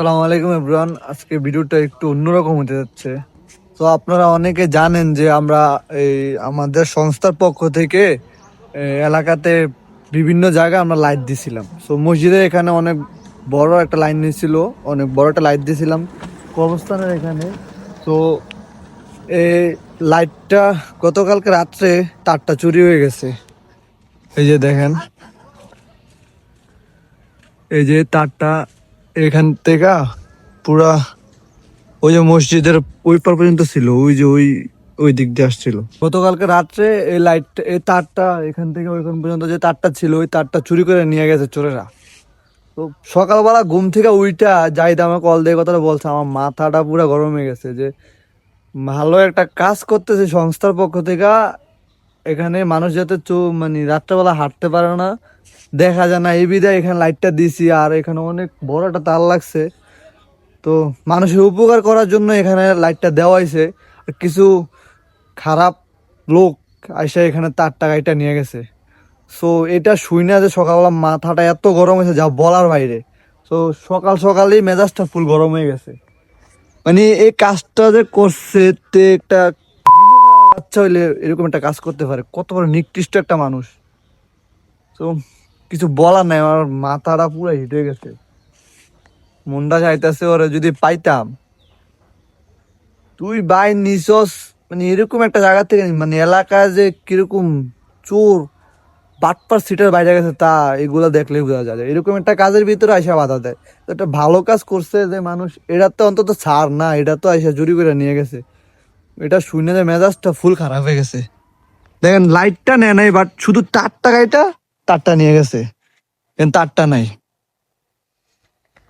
আসসালামু আলাইকুম এভরিওয়ান। আজকে ভিডিওটা একটু অন্যরকম হতে যাচ্ছে। তো আপনারা অনেকে জানেন যে আমরা এই আমাদের সংস্থার পক্ষ থেকে এলাকাতে বিভিন্ন জায়গায় আমরা লাইট দিছিলাম। সো মসজিদের এখানে অনেক বড় একটা লাইন নিয়েছিল অনেক বড় একটা লাইট দিয়েছিলাম কবরস্থানের এখানে। তো এই লাইটটা গতকালকে রাত্রে তারটা চুরি হয়ে গেছে। এই যে দেখেন, এই যে তারটা এখান থেকে পুরা ওই যে মসজিদের ওই পার পর্যন্ত ছিল, ওই যে ওই ওই দিক দিয়ে আসছিল। গতকালকে রাত্রে এই লাইট এই তারটা এখান থেকে ওইখান পর্যন্ত যে তারটা ছিল, ওই তারটা চুরি করে নিয়ে গেছে চোরেরা। তো সকালবেলা ঘুম থেকে উইটা যাই দামে কল দিয়ে কথাটা বলছে, আমার মাথাটা পুরো গরম হয়ে গেছে যে ভালো একটা কাজ করতেছে সংস্থার পক্ষ থেকে এখানে মানুষ যাতে চো মানে রাত্রেবেলা হাঁটতে পারে না। দেখা যায় না, এই বিধায় এখানে লাইটটা দিছি আর এখানে অনেক বড় একটা তার লাগছে। তো মানুষের উপকার করার জন্য এখানে লাইটটা দেওয়া হয়েছে। আর কিছু খারাপ লোক এসে এখানে তার টাকাইটা নিয়ে গেছে। সো এটা শুই না যে সকালবেলা মাথাটা এত গরম হয়েছে, যা বলার বাইরে। তো সকাল সকালেই মেজাজটা ফুল গরম হয়ে গেছে। মানে এই কাজটা যে করছে, তে একটা বাচ্চা হইলে এরকম একটা কাজ করতে পারে। কত বড় নিকৃষ্ট একটা মানুষ। তো কিছু বলার নাই, আমার মাথাটা পুরো হিট হয়ে গেছে। মনটা চাইতেছে ওরে, যদি পাইতাম, তুই বাই নিছস। মানে এরকম একটা জায়গা থেকে মানে এলাকায় যে কীরকম চোর, বাটপার সিটের বাইরে গেছে, তা এগুলো দেখলেই বোঝা যায়। এরকম একটা কাজের ভিতরে আইসা বাধা দেয়। একটা ভালো কাজ করছে যে মানুষ এটা তো অন্তত ছাড় না এটা তো আইসা চুরি করে নিয়ে গেছে। এটা শুনে যে মেজাজটা ফুল খারাপ হয়ে গেছে। দেখেন লাইটটা নেয় নাই বাট শুধু তারটা গাইটা, তারটা নিয়ে গেছে। তারটা নাই।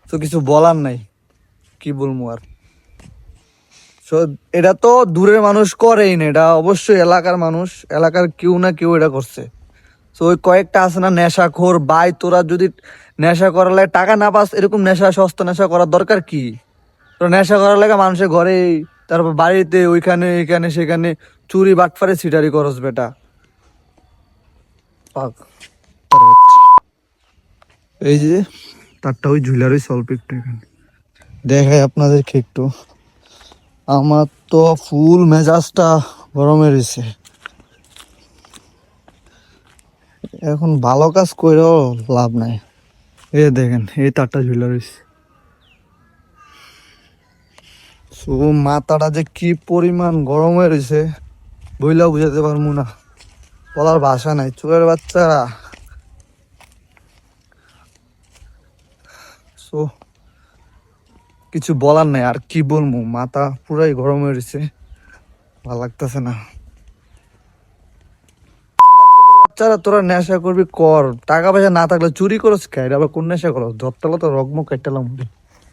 তো কিছু বলার নাই। কি বলব আর? এটা তো দূরের মানুষ করেই না, এটা অবশ্যই এলাকার মানুষ, এলাকার কেউ না কেউ এটা করছে। তো ওই কয়েকটা আছে না, নেশাখোর বাই তোরা যদি নেশা করার লাগে টাকা না পাস, এরকম নেশা, সস্তা নেশা করার দরকার কি? তো নেশা করার লাগে মানুষের ঘরে তারপর বাড়িতে ওইখানে, এখানে, সেখানে চুরি, বাটফারে সিটারি করস বেটা। এই যে, তারটা ওই ঝুলার ওই স্বল্প একটু এখানে। দেখাই আপনাদেরকে একটু। আমার তো ফুল মেজাজটা গরমে রয়েছে। এখন ভালো কাজ করেও লাভ নাই। যে দেখেন, এই তারটা ঝুলে রয়েছে। মাথাটা যে কি পরিমাণ গরম হয়ে রয়েছে বইলা বুঝাতে পারব না। বলার ভাষা নাই চোরের বাচ্চারা। সো, কিছু বলার নাই, আর কি বলব, মাথা পুরাই গরম হয়ে রয়েছে। ভালো লাগতেছে না। বাচ্চারা, তোরা নেশা করবি কর। টাকা পয়সা না থাকলে চুরি করস খাই আবার কোন নেশা করো? ধরতালে তো রকম কাটতালাম